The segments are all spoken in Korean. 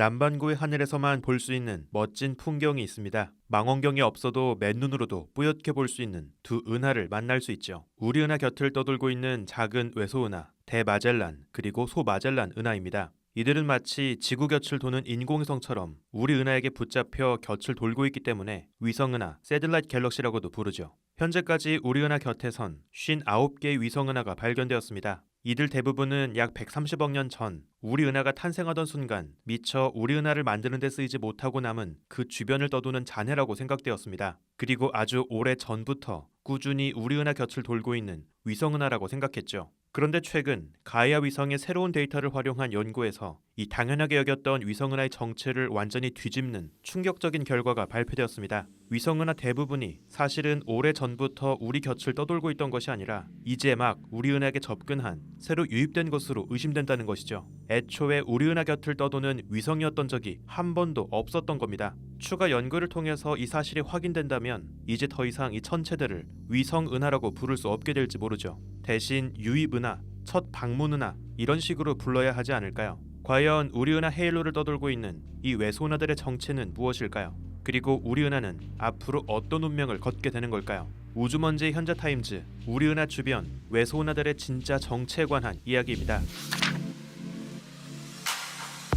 남반구의 하늘에서만 볼 수 있는 멋진 풍경이 있습니다. 망원경이 없어도 맨눈으로도 뿌옇게 볼 수 있는 두 은하를 만날 수 있죠. 우리 은하 곁을 떠돌고 있는 작은 외소 은하, 대마젤란, 그리고 소마젤란 은하입니다. 이들은 마치 지구 곁을 도는 인공위성처럼 우리 은하에게 붙잡혀 곁을 돌고 있기 때문에 위성 은하, 새들라이트 갤럭시라고도 부르죠. 현재까지 우리 은하 곁에선 59개의 위성 은하가 발견되었습니다. 이들 대부분은 약 130억 년 전 우리 은하가 탄생하던 순간 미처 우리 은하를 만드는 데 쓰이지 못하고 남은 그 주변을 떠도는 잔해라고 생각되었습니다. 그리고 아주 오래 전부터 꾸준히 우리 은하 곁을 돌고 있는 위성 은하라고 생각했죠. 그런데 최근 가이아 위성의 새로운 데이터를 활용한 연구에서 이 당연하게 여겼던 위성 은하의 정체를 완전히 뒤집는 충격적인 결과가 발표되었습니다. 위성 은하 대부분이 사실은 오래 전부터 우리 곁을 떠돌고 있던 것이 아니라 이제 막 우리 은하에게 접근한 새로 유입된 것으로 의심된다는 것이죠. 애초에 우리 은하 곁을 떠도는 위성이었던 적이 한 번도 없었던 겁니다. 추가 연구를 통해서 이 사실이 확인된다면 이제 더 이상 이 천체들을 위성 은하라고 부를 수 없게 될지 모르죠. 대신 유입 은하, 첫 방문 은하 이런 식으로 불러야 하지 않을까요? 과연 우리 은하 헤일로를 떠돌고 있는 이 외소 은하들의 정체는 무엇일까요? 그리고 우리 은하는 앞으로 어떤 운명을 걷게 되는 걸까요? 우주먼지의 현자 타임즈 우리 은하 주변 외소 은하들의 진짜 정체에 관한 이야기입니다.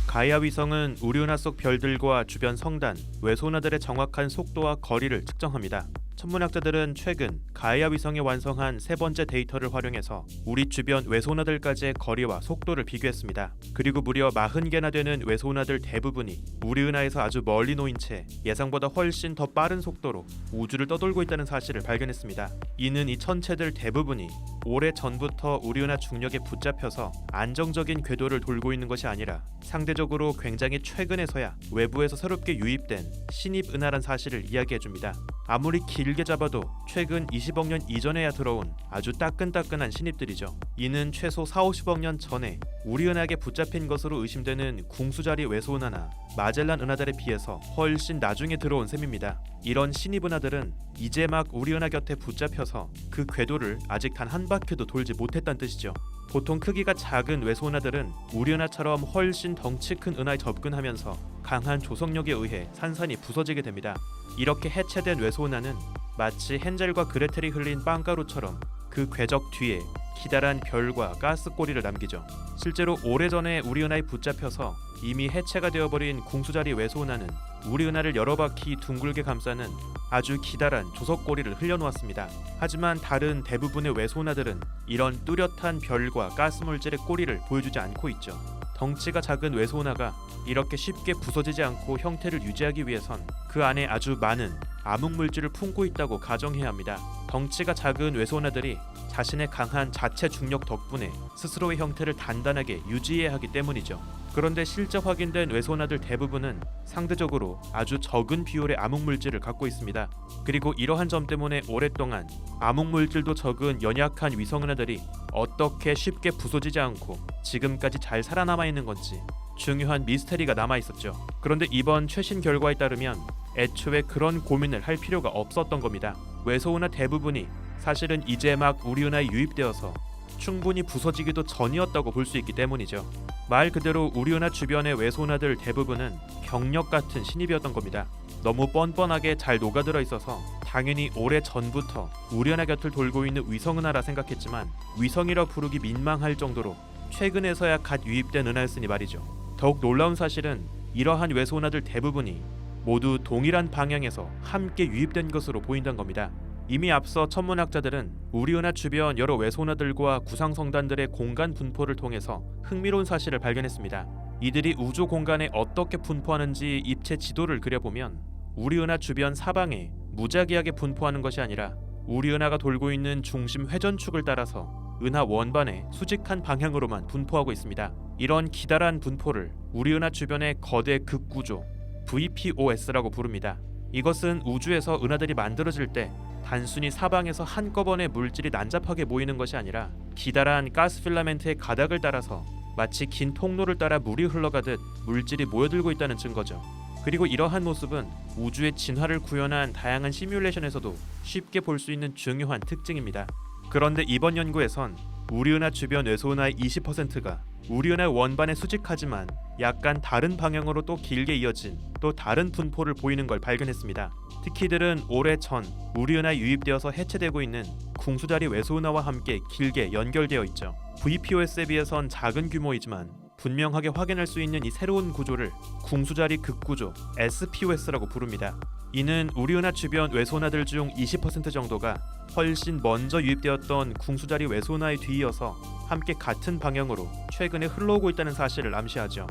가이아 위성은 우리 은하 속 별들과 주변 성단, 외소 은하들의 정확한 속도와 거리를 측정합니다. 천문학자들은 최근 가이아 위성이 완성한 세 번째 데이터를 활용해서 우리 주변 외소은하들까지의 거리와 속도를 비교했습니다. 그리고 무려 40개나 되는 외소은하들 대부분이 우리 은하에서 아주 멀리 놓인 채 예상보다 훨씬 더 빠른 속도로 우주를 떠돌고 있다는 사실을 발견했습니다. 이는 이 천체들 대부분이 오래 전부터 우리 은하 중력에 붙잡혀서 안정적인 궤도를 돌고 있는 것이 아니라 상대적으로 굉장히 최근에서야 외부에서 새롭게 유입된 신입 은하란 사실을 이야기해 줍니다. 아무리 길게 잡아도 최근 20억 년 이전에야 들어온 아주 따끈따끈한 신입들이죠. 이는 최소 4, 50억 년 전에 우리 은하에 붙잡힌 것으로 의심되는 궁수자리 외소 은 하나 마젤란 은하들에 비해서 훨씬 나중에 들어온 셈입니다. 이런 신입 은하들은 이제 막 우리 은하 곁에 붙잡혀서 그 궤도를 아직 단 한 바퀴도 돌지 못했다는 뜻이죠. 보통 크기가 작은 외소 은하들은 우리 은하처럼 훨씬 덩치 큰 은하에 접근하면서 강한 조성력에 의해 산산이 부서지게 됩니다. 이렇게 해체된 외소 은하는 마치 헨젤과 그레텔이 흘린 빵가루처럼 그 궤적 뒤에 기다란 별과 가스꼬리를 남기죠. 실제로 오래전에 우리 은하에 붙잡혀서 이미 해체가 되어버린 궁수자리 외소 은하는 우리 은하를 여러 바퀴 둥글게 감싸는 아주 기다란 조석꼬리를 흘려놓았습니다. 하지만 다른 대부분의 외소 은하들은 이런 뚜렷한 별과 가스물질의 꼬리를 보여주지 않고 있죠. 덩치가 작은 외소 은하가 이렇게 쉽게 부서지지 않고 형태를 유지하기 위해선 그 안에 아주 많은 암흑 물질을 품고 있다고 가정해야 합니다. 덩치가 작은 외소 은하들이 자신의 강한 자체 중력 덕분에 스스로의 형태를 단단하게 유지해야 하기 때문이죠. 그런데 실제 확인된 외소 은하들 대부분은 상대적으로 아주 적은 비율의 암흑 물질을 갖고 있습니다. 그리고 이러한 점 때문에 오랫동안 암흑 물질도 적은 연약한 위성 은하들이 어떻게 쉽게 부서지지 않고 지금까지 잘 살아남아 있는 건지 중요한 미스테리가 남아 있었죠. 그런데 이번 최신 결과에 따르면 애초에 그런 고민을 할 필요가 없었던 겁니다. 외소은하 대부분이 사실은 이제 막 우리 은하에 유입되어서 충분히 부서지기도 전이었다고 볼 수 있기 때문이죠. 말 그대로 우리 은하 주변의 외소은하들 대부분은 경력 같은 신입이었던 겁니다. 너무 뻔뻔하게 잘 녹아들어 있어서 당연히 오래 전부터 우리 은하 곁을 돌고 있는 위성 은하라 생각했지만 위성이라 부르기 민망할 정도로 최근에서야 갓 유입된 은하였으니 말이죠. 더욱 놀라운 사실은 이러한 외소은하들 대부분이 모두 동일한 방향에서 함께 유입된 것으로 보인다는 겁니다. 이미 앞서 천문학자들은 우리 은하 주변 여러 외소은하들과 구상성단들의 공간 분포를 통해서 흥미로운 사실을 발견했습니다. 이들이 우주 공간에 어떻게 분포하는지 입체 지도를 그려보면 우리 은하 주변 사방에 무작위하게 분포하는 것이 아니라 우리 은하가 돌고 있는 중심 회전축을 따라서 은하 원반의 수직한 방향으로만 분포하고 있습니다. 이런 기다란 분포를 우리 은하 주변의 거대 극구조 VPOS라고 부릅니다. 이것은 우주에서 은하들이 만들어질 때 단순히 사방에서 한꺼번에 물질이 난잡하게 모이는 것이 아니라 기다란 가스 필라멘트의 가닥을 따라서 마치 긴 통로를 따라 물이 흘러가듯 물질이 모여들고 있다는 증거죠. 그리고 이러한 모습은 우주의 진화를 구현한 다양한 시뮬레이션에서도 쉽게 볼 수 있는 중요한 특징입니다. 그런데 이번 연구에선 우리은하 주변 외소은하의 20%가 우리은하 원반에 수직하지만 약간 다른 방향으로 또 길게 이어진 또 다른 분포를 보이는 걸 발견했습니다. 특히 이들은 오래 전 우리은하에 유입되어서 해체되고 있는 궁수자리 외소은하와 함께 길게 연결되어 있죠. VPOS에 비해선 작은 규모이지만 분명하게 확인할 수 있는 이 새로운 구조를 궁수자리 극구조 SPOS라고 부릅니다. 이는 우리 은하 주변 외소은하들 중 20% 정도가 훨씬 먼저 유입되었던 궁수자리 외소은하에 뒤이어서 함께 같은 방향으로 최근에 흘러오고 있다는 사실을 암시하죠.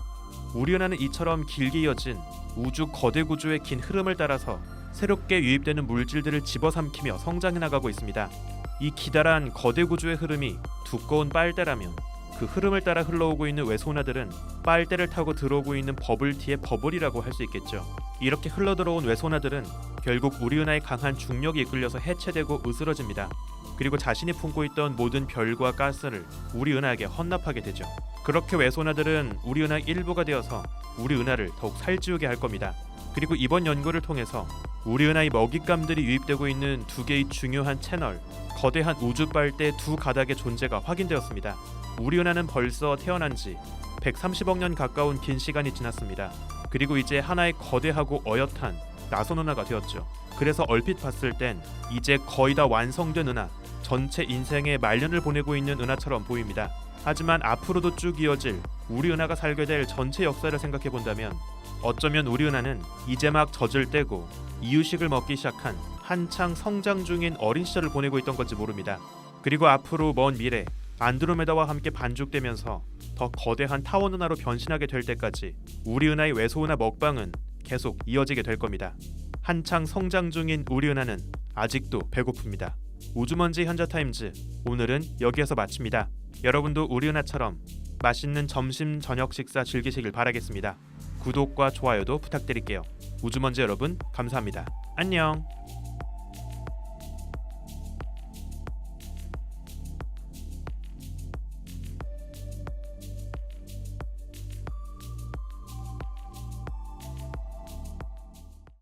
우리 은하는 이처럼 길게 이어진 우주 거대 구조의 긴 흐름을 따라서 새롭게 유입되는 물질들을 집어삼키며 성장해 나가고 있습니다. 이 기다란 거대 구조의 흐름이 두꺼운 빨대라면 그 흐름을 따라 흘러오고 있는 외소나들은 빨대를 타고 들어오고 있는 버블티의 버블이라고 할 수 있겠죠. 이렇게 흘러들어온 외소나들은 결국 우리은하의 강한 중력에 이끌려서 해체되고 으스러집니다. 그리고 자신이 품고 있던 모든 별과 가스를 우리은하에게 헌납하게 되죠. 그렇게 외소나들은 우리은하의 일부가 되어서 우리은하를 더욱 살찌우게 할 겁니다. 그리고 이번 연구를 통해서 우리은하의 먹잇감들이 유입되고 있는 두 개의 중요한 채널, 거대한 우주 빨대 두 가닥의 존재가 확인되었습니다. 우리은하는 벌써 태어난 지 130억 년 가까운 긴 시간이 지났습니다. 그리고 이제 하나의 거대하고 어엿한 나선 은하가 되었죠. 그래서 얼핏 봤을 땐 이제 거의 다 완성된 은하, 전체 인생의 말년을 보내고 있는 은하처럼 보입니다. 하지만 앞으로도 쭉 이어질 우리 은하가 살게 될 전체 역사를 생각해 본다면 어쩌면 우리 은하는 이제 막 젖을 떼고 이유식을 먹기 시작한 한창 성장 중인 어린 시절을 보내고 있던 건지 모릅니다. 그리고 앞으로 먼 미래 안드로메다와 함께 반죽되면서 더 거대한 타원 은하로 변신하게 될 때까지 우리 은하의 외소 은하 먹방은 계속 이어지게 될 겁니다. 한창 성장 중인 우리 은하는 아직도 배고픕니다. 우주먼지 현자타임즈 오늘은 여기에서 마칩니다. 여러분도 우리 은하처럼 맛있는 점심 저녁 식사 즐기시길 바라겠습니다. 구독과 좋아요도 부탁드릴게요. 우주먼지 여러분 감사합니다. 안녕.